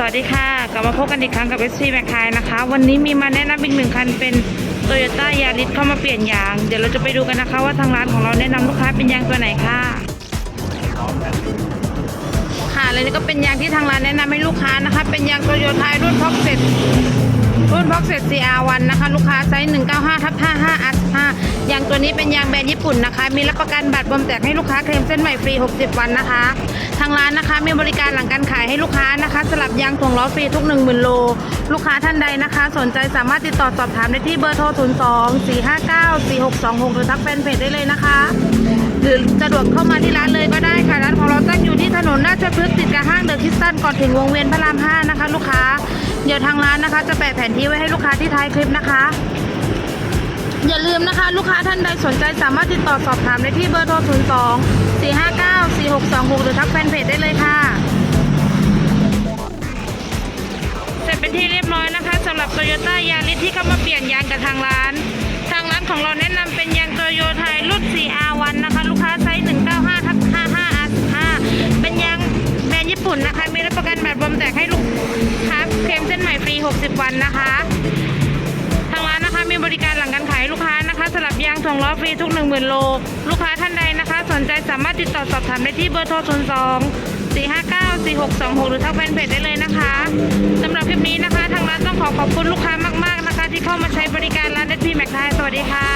สวัสดีค่ะ กลับมาพบกันอีกครั้งกับ SP แมคคายนะคะ วันนี้มีมาแนะนำอีกหนึ่งคันเป็น Toyota Yaris เข้ามาเปลี่ยนยาง เดี๋ยวเราจะไปดูกันนะคะว่าทางร้านของเราแนะนำลูกค้าเป็นยางตัวไหนค่ะ ค่ะและนี่ก็เป็นยางที่ทางร้านแนะนำให้ลูกค้านะคะ เป็นยางโตโยต้ารุ่นพ็อกเซ็ต รุ่นพ็อกเซ็ต CR1 นะคะ ลูกค้าไซส์195ทับ55 R 5ยางตัวนี้เป็นยางแบรนด์ญี่ปุ่นนะคะ มีรับประกันบัตรบวมแตกให้ลูกค้าเคลมเส้นใหม่ฟรี 60 วันนะคะ ทางร้านนะคะมีบริการหลังการขายให้ลูกค้านะคะ สลับยางถ่วงล้อฟรีทุก 10,000 โล ลูกค้าท่านใดนะคะ สนใจสามารถติดต่อสอบถามได้ที่เบอร์โทร 02 459 4626 หรือทักแฟนเพจได้เลยนะคะ หรือสะดวกเข้ามาที่ร้านเลยก็ได้ค่ะร้านของเราตั้งอยู่ที่ถนนราชพฤกษ์ติดกับห้างเดอะคิสตันก่อนถึงวงเวียนพระราม 5 นะคะ ลูกค้า เดี๋ยวทางร้านนะคะ จะแปะแผนที่ไว้ให้ลูกค้าที่ท้ายคลิปนะคะ อย่าลืมนะคะ ลูกค้าท่านใดสนใจสามารถติดต่อสอบถามได้ที่เบอร์โทร 02 459 4626 หรือทักแฟนเพจได้เลยค่ะ เสร็จเป็นที่เรียบร้อยนะคะสำหรับโตโยต้ายาริสที่เข้ามาเปลี่ยนยางกับทางร้าน ทางร้านของเราแนะนำเป็นยางโตโยไทยรุ่น 4R1 นะคะ ลูกค้าไซส์195ทับ55 R15 เป็นยางแบรนด์ญี่ปุ่นนะคะ มีรับประกันแบบบวมแตกให้ลูก เคลมเส้นใหม่ฟรี 60 วันนะคะ ทางร้านนะคะมีบริการหลังการขายลูกค้านะคะสลับยางถ่วงล้อฟรีทุก 10,000 โล ลูกค้าท่านใดนะคะ สนใจสามารถติดต่อสอบถามได้ที่เบอร์โทร 02 459 4626 หรือทางแฟนเพจได้เลยนะคะสำหรับคลิปนี้นะคะ ทางร้านต้องขอขอบคุณลูกค้ามาก ๆ นะคะ ที่เข้ามาใช้บริการร้านเอสพีแม็กไทยสวัสดีค่ะ